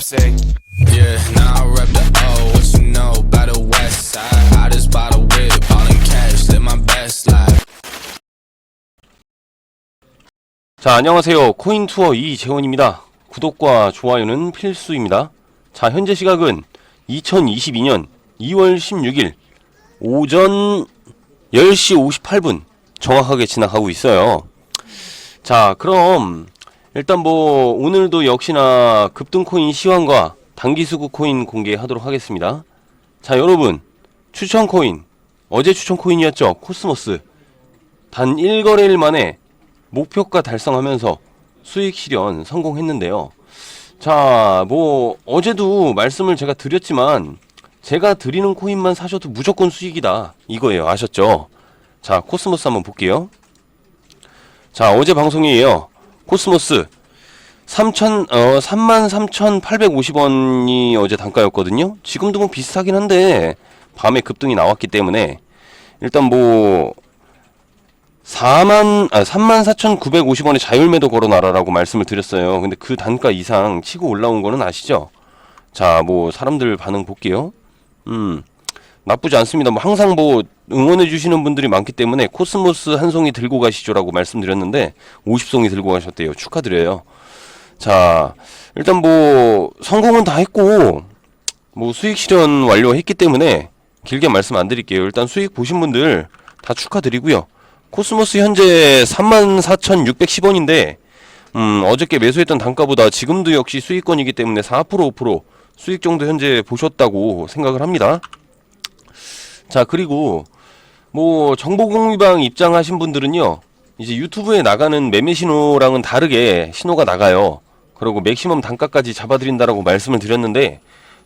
say. Yeah, now I rep the O. What you know about the West Side? I just bought a whip, all in cash, live my best life. 자, 안녕하세요. 코인 투어 이재원입니다. 구독과 좋아요는 필수입니다. 자, 현재 시각은 2022년 2월 16일 오전 10시 58분 정확하게 지나가고 있어요. 자, 그럼 일단 뭐 오늘도 역시나 급등 코인 시황과 단기 수급 코인 공개하도록 하겠습니다. 자, 여러분 추천 코인 어제 추천 코인이었죠. 코스모스 단 1거래일 만에 목표가 달성하면서 수익 실현 성공했는데요. 자, 뭐 어제도 말씀을 제가 드렸지만 제가 드리는 코인만 사셔도 무조건 수익이다. 이거예요. 아셨죠? 자, 코스모스 한번 볼게요. 자, 어제 방송이에요. 코스모스 3천 어 33,850원이 어제 단가였거든요. 지금도 뭐 비슷하긴 한데 밤에 급등이 나왔기 때문에 일단 뭐 4만 아 34,950원에 자율매도 걸어놔라라고 말씀을 드렸어요. 근데 그 단가 이상 치고 올라온 거는 아시죠? 자, 뭐 사람들 반응 볼게요. 음. 나쁘지 않습니다. 뭐 항상 뭐 응원해 주시는 분들이 많기 때문에 코스모스 한 송이 들고 가시죠라고 말씀드렸는데 50송이 들고 가셨대요. 축하드려요. 자, 일단 뭐 성공은 다 했고 뭐 수익 실현 완료했기 때문에 길게 말씀 안 드릴게요. 일단 수익 보신 분들 다 축하드리고요. 코스모스 현재 34,610원인데 음, 어저께 매수했던 단가보다 지금도 역시 수익권이기 때문에 4% 5% 수익 정도 현재 보셨다고 생각을 합니다. 자, 그리고 뭐 정보공유방 입장하신 분들은요. 이제 유튜브에 나가는 매매 신호랑은 다르게 신호가 나가요. 그리고 맥시멈 단가까지 잡아드린다라고 말씀을 드렸는데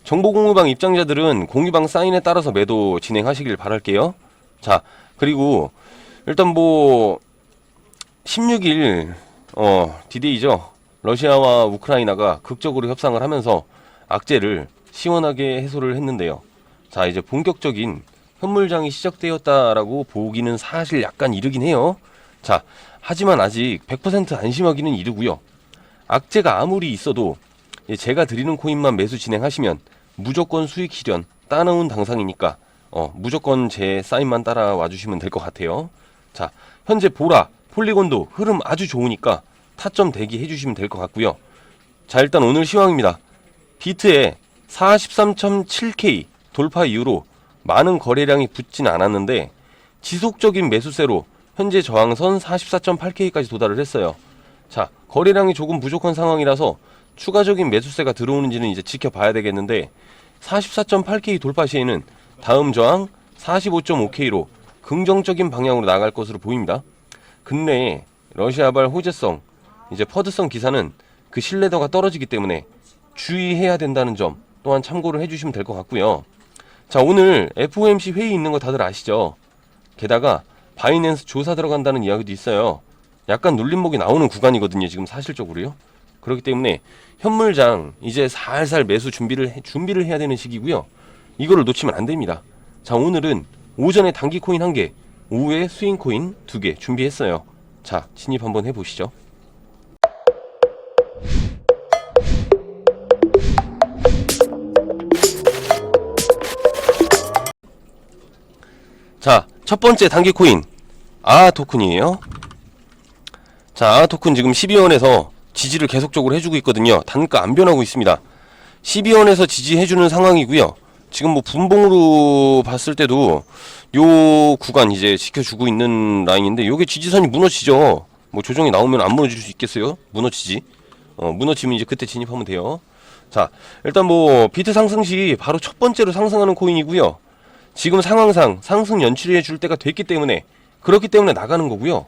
정보공유방 입장자들은 공유방 사인에 따라서 매도 진행하시길 바랄게요. 자, 그리고 일단 뭐 16일 어 디데이죠. 러시아와 우크라이나가 극적으로 협상을 하면서 악재를 시원하게 해소를 했는데요. 자, 이제 본격적인 현물장이 시작되었다라고 보기는 사실 약간 이르긴 해요. 자, 하지만 아직 100% 안심하기는 이르고요. 악재가 아무리 있어도 예, 제가 드리는 코인만 매수 진행하시면 무조건 수익 실현 따놓은 당상이니까 어, 무조건 제 사인만 따라와 주시면 될 것 같아요. 자, 현재 보라, 폴리곤도 흐름 아주 좋으니까 타점 대기해 주시면 될 것 같고요. 자, 일단 오늘 시황입니다. 비트에 43.7K 돌파 이후로 많은 거래량이 붙진 않았는데 지속적인 매수세로 현재 저항선 44.8K까지 도달을 했어요. 자, 거래량이 조금 부족한 상황이라서 추가적인 매수세가 들어오는지는 이제 지켜봐야 되겠는데 44.8K 돌파 시에는 다음 저항 45.5K로 긍정적인 방향으로 나갈 것으로 보입니다. 근래에 러시아발 호재성, 이제 퍼드성 기사는 그 신뢰도가 떨어지기 때문에 주의해야 된다는 점 또한 참고를 해주시면 될 것 같고요. 자 오늘 FOMC 회의 있는 거 다들 아시죠? 게다가 바이낸스 조사 들어간다는 이야기도 있어요. 약간 눌림목이 나오는 구간이거든요. 지금 사실적으로요. 그렇기 때문에 현물장 이제 살살 매수 준비를 해, 준비를 해야 되는 시기고요. 이거를 놓치면 안 됩니다. 자 오늘은 오전에 단기 코인 한 개, 오후에 스윙 코인 두 개 준비했어요. 자 진입 한번 해보시죠. 자, 첫 번째 단기 코인 아 토큰이에요. 자, 아 토큰 지금 12원에서 지지를 계속적으로 해주고 있거든요. 단가 안 변하고 있습니다. 12원에서 지지해주는 상황이고요. 지금 뭐 분봉으로 봤을 때도 요 구간 이제 지켜주고 있는 라인인데 요게 지지선이 무너지죠. 뭐 조정이 나오면 안 무너질 수 있겠어요? 무너지지. 어, 무너지면 이제 그때 진입하면 돼요. 자, 일단 뭐 비트 상승 시 바로 첫 번째로 상승하는 코인이고요. 지금 상황상 상승 연출해 줄 때가 됐기 때문에 그렇기 때문에 나가는 거고요.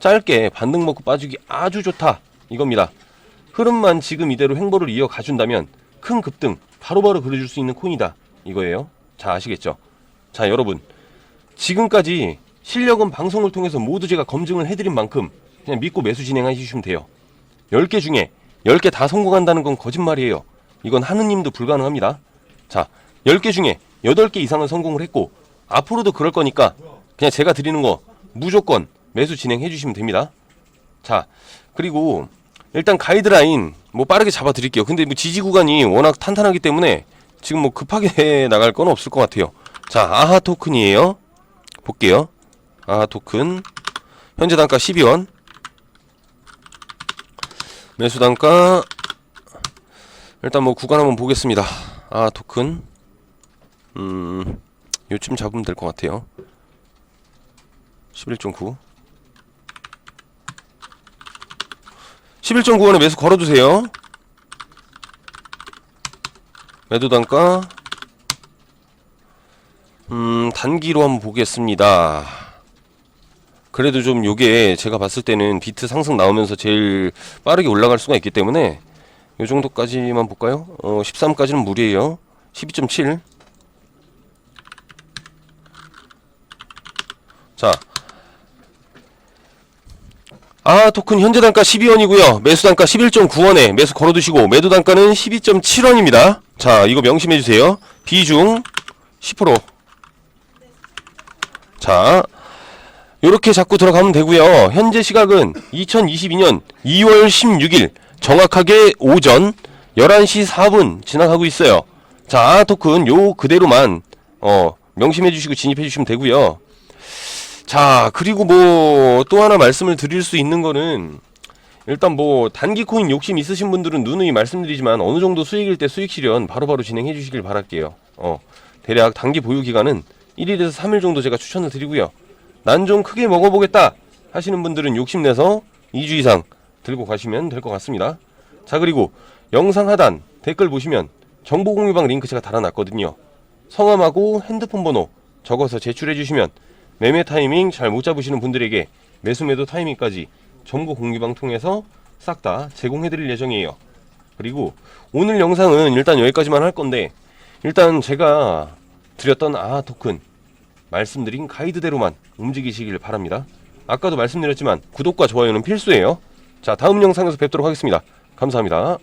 짧게 반등 먹고 빠지기 아주 좋다 이겁니다. 흐름만 지금 이대로 행보를 이어가 준다면 큰 급등 바로바로 그려줄 수 있는 코인이다 이거예요. 자 아시겠죠? 자 여러분 지금까지 실력은 방송을 통해서 모두 제가 검증을 해드린 만큼 그냥 믿고 매수 진행하시면 돼요. 10개 중에 10개 다 성공한다는 건 거짓말이에요. 이건 하느님도 불가능합니다. 자, 10개 중에 8개 이상은 성공을 했고 앞으로도 그럴 거니까 그냥 제가 드리는 거 무조건 매수 진행해 주시면 됩니다. 자, 그리고 일단 가이드라인 뭐 빠르게 잡아 드릴게요. 근데 뭐 지지 구간이 워낙 탄탄하기 때문에 지금 뭐 급하게 나갈 건 없을 것 같아요. 자, 아하 토큰이에요. 볼게요. 아하 토큰. 현재 단가 12원. 매수 단가 일단 뭐 구간 한번 보겠습니다. 아하 토큰. 음. 요쯤 잡으면 될 것 같아요. 11.9. 11.9원에 매수 걸어두세요. 매도 단가 음 단기로 한번 보겠습니다. 그래도 좀 요게 제가 봤을 때는 비트 상승 나오면서 제일 빠르게 올라갈 수가 있기 때문에 요 정도까지만 볼까요? 어 13까지는 무리예요. 12.7 자, 아 토큰 현재 단가 12원이고요. 매수 단가 11.9원에 매수 걸어 두시고 매도 단가는 12.7원입니다. 자, 이거 명심해 주세요. 비중 10%. 자, 요렇게 잡고 들어가면 되고요. 현재 시각은 2022년 2월 16일 정확하게 오전 11시 4분 지나가고 있어요. 자, 토큰 요 그대로만 어 명심해 주시고 진입해 주시면 되고요. 자, 그리고 뭐 또 하나 말씀을 드릴 수 있는 거는 일단 뭐 단기 코인 욕심 있으신 분들은 누누이 말씀드리지만 어느 정도 수익일 때 수익 실현 바로바로 진행해 주시길 바랄게요. 어, 대략 단기 보유 기간은 1일에서 3일 정도 제가 추천을 드리고요. 난 좀 크게 먹어보겠다 하시는 분들은 욕심내서 2주 이상 들고 가시면 될 것 같습니다. 자, 그리고 영상 하단 댓글 보시면 정보 공유방 링크 제가 달아놨거든요. 성함하고 핸드폰 번호 적어서 제출해 주시면 매매 타이밍 잘 못 잡으시는 분들에게 매수 매도 타이밍까지 정보 공유방 통해서 싹 다 제공해 드릴 예정이에요. 그리고 오늘 영상은 일단 여기까지만 할 건데 일단 제가 드렸던 아하 토큰 말씀드린 가이드대로만 움직이시길 바랍니다. 아까도 말씀드렸지만 구독과 좋아요는 필수예요. 자, 다음 영상에서 뵙도록 하겠습니다. 감사합니다.